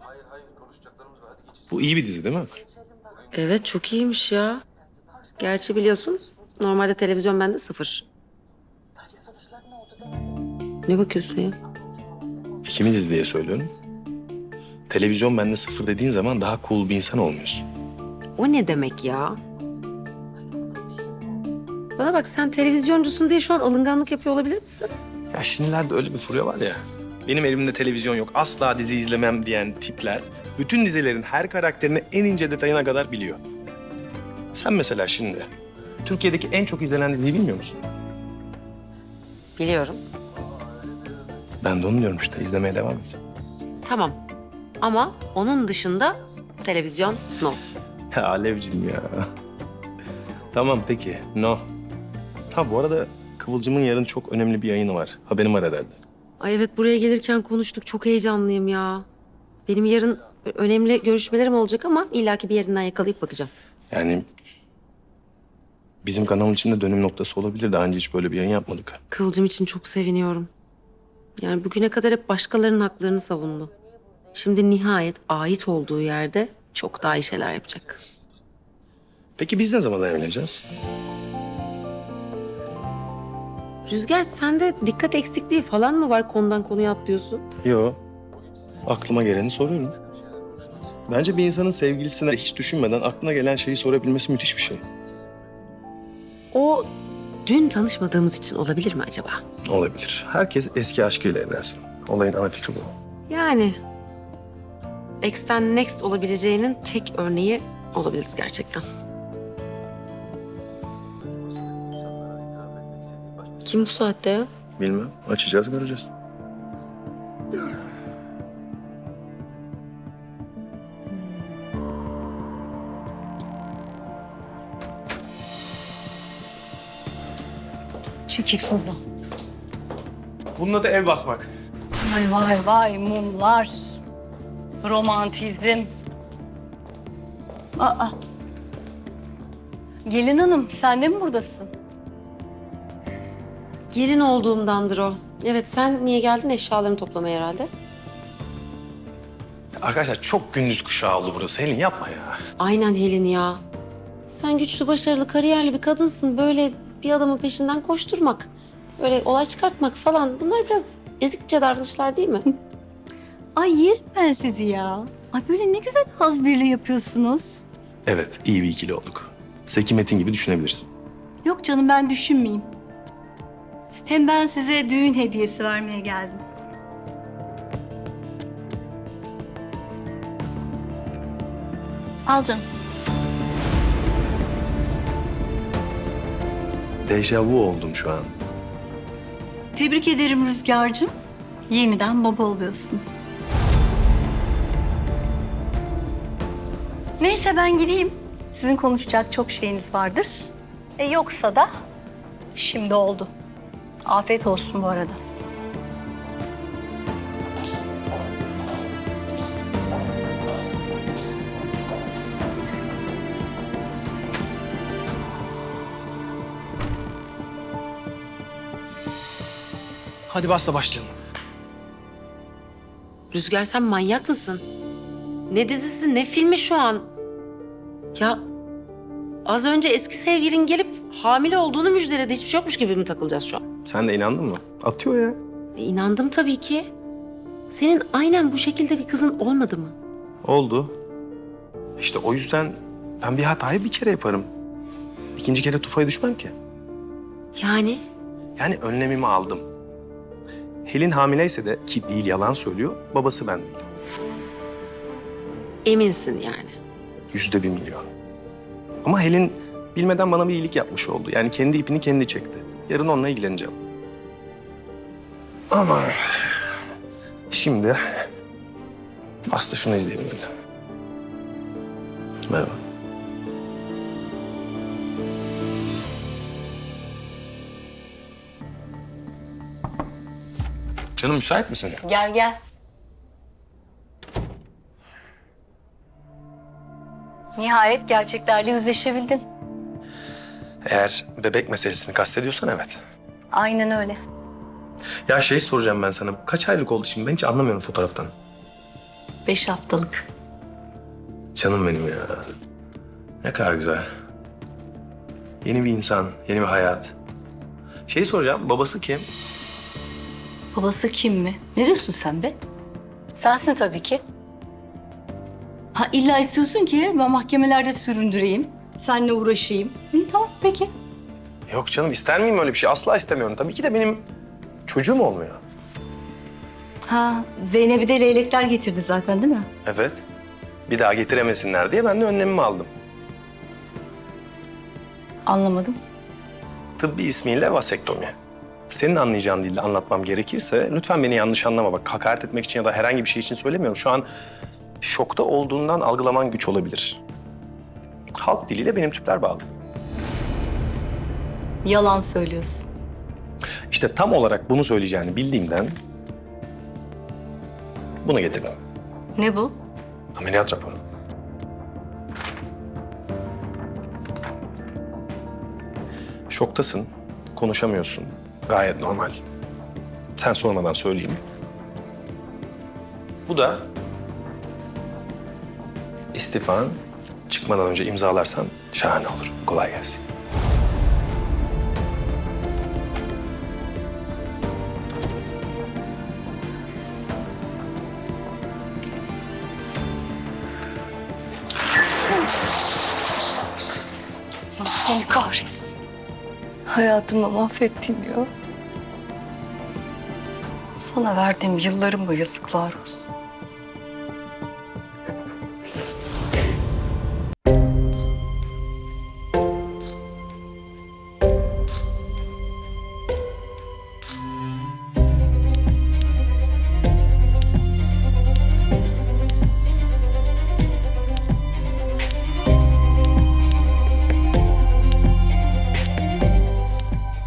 Hayır hayır konuşacaklarımız var. Hadi geç. Bu iyi bir dizi değil mi? Evet çok iyiymiş ya. Gerçi biliyorsun normalde televizyon bende sıfır. Ne bakıyorsun ya? İkimiziz diye söylüyorum. Televizyon bende sıfır dediğin zaman daha cool bir insan olmuyorsun. O ne demek ya? Bana bak sen televizyoncusun diye şu an alınganlık yapıyor olabilir misin? Ya şimdilerde öyle bir furya var ya. Benim elimde televizyon yok, asla dizi izlemem diyen tipler... ...bütün dizilerin her karakterini en ince detayına kadar biliyor. Sen mesela şimdi Türkiye'deki en çok izlenen diziyi bilmiyor musun? Biliyorum. Ben de onu diyorum işte, izlemeye devam et. Tamam. Ama onun dışında televizyon no. Ya Alevciğim ya. tamam peki, no. Ha bu arada Kıvılcım'ın yarın çok önemli bir yayını var. Haberim var herhalde. Ay evet buraya gelirken konuştuk. Çok heyecanlıyım ya. Benim yarın önemli görüşmelerim olacak ama illaki bir yerinden yakalayıp bakacağım. Yani bizim kanalın içinde dönüm noktası olabilir. Daha önce hiç böyle bir yayın yapmadık. Kıvılcım için çok seviniyorum. Yani bugüne kadar hep başkalarının haklarını savundu. Şimdi nihayet ait olduğu yerde çok daha iyi şeyler yapacak. Peki biz ne zaman evleneceğiz? Rüzgar sende dikkat eksikliği falan mı var konudan konuya atlıyorsun? Yo. Aklıma geleni soruyorum. Bence bir insanın sevgilisine hiç düşünmeden aklına gelen şeyi sorabilmesi müthiş bir şey. O dün tanışmadığımız için olabilir mi acaba? Olabilir. Herkes eski aşkıyla evlensin. Olayın ana fikri bu. Yani X'ten Next olabileceğinin tek örneği olabiliriz gerçekten. Kim bu saatte ya? Bilmem. Açacağız göreceğiz. Çekil şuradan. Bunun adı ev basmak. Vay vay vay mumlar. Romantizm. Aa. Gelin hanım sen de mi buradasın? Gelin olduğumdandır o. Evet sen niye geldin eşyalarını toplamaya herhalde? Arkadaşlar çok gündüz kuşağı oldu burası. Helin yapma ya. Aynen Helin ya. Sen güçlü, başarılı, kariyerli bir kadınsın. Böyle bir adamın peşinden koşturmak, böyle olay çıkartmak falan bunlar biraz ezikçe davranışlar değil mi? Ay yerim ben sizi ya. Ay böyle ne güzel haz birliği yapıyorsunuz. Evet, iyi bir ikili olduk. Zeki Metin gibi düşünebilirsin. Yok canım ben düşünmeyeyim. Hem ben size düğün hediyesi vermeye geldim. Al canım. Dejavu oldum şu an. Tebrik ederim Rüzgar'cığım. Yeniden baba oluyorsun. Neyse ben gideyim. Sizin konuşacak çok şeyiniz vardır. E yoksa da şimdi oldu. Afiyet olsun bu arada. Hadi bas da başlayalım. Rüzgar sen manyak mısın? Ne dizisi ne filmi şu an? Ya az önce eski sevgilin gelip hamile olduğunu müjdeledi. Hiçbir şey yokmuş gibi mi takılacağız şu an? Sen de inandın mı? Atıyor ya. E, inandım tabii ki. Senin aynen bu şekilde bir kızın olmadı mı? Oldu. İşte o yüzden ben bir hatayı bir kere yaparım. İkinci kere tufaya düşmem ki. Yani Yani önlemimi aldım. Helin hamileyse de ki değil yalan söylüyor, babası ben değilim. eminsin yani. Yüzde bir milyon. Ama Helin bilmeden bana bir iyilik yapmış oldu. Yani kendi ipini kendi çekti. Yarın onunla ilgileneceğim. Ama şimdi Aslı şunu izleyelim hadi. Merhaba. Canım müsait misin? Gel gel. Nihayet gerçeklerle yüzleşebildin. Eğer bebek meselesini kastediyorsan evet. Aynen öyle. Ya şey soracağım ben sana. Kaç aylık oldu şimdi? Ben hiç anlamıyorum fotoğraftan. Beş haftalık. Canım benim ya. Ne kadar güzel. Yeni bir insan, yeni bir hayat. Şeyi soracağım, babası kim? Babası kim mi? Ne diyorsun sen be? Sensin tabii ki. Ha illa istiyorsun ki ben mahkemelerde süründüreyim. Seninle uğraşayım. İyi tamam peki. Yok canım, ister miyim öyle bir şey? Asla istemiyorum. Tabii ki de benim çocuğum olmuyor. Ha Zeynep'i de leylekler getirdi zaten değil mi? Evet. Bir daha getiremesinler diye ben de önlemimi aldım. Anlamadım. Tıbbi ismiyle vasektomi. Senin anlayacağın dilde anlatmam gerekirse lütfen beni yanlış anlama. Bak hakaret etmek için ya da herhangi bir şey için söylemiyorum. Şu an şokta olduğundan algılaman güç olabilir. Halk diliyle benim tüpler bağlı. Yalan söylüyorsun. İşte tam olarak bunu söyleyeceğini bildiğimden bunu getirdim. Ne bu? Ameliyat raporu. Şoktasın, konuşamıyorsun. Gayet normal. Sen sormadan söyleyeyim. Bu da istifan çıkmadan önce imzalarsan şahane olur. Kolay gelsin. Seni kahretsin. Hayatımı mahvettim ya. Sana verdiğim yıllarıma yazıklar olsun.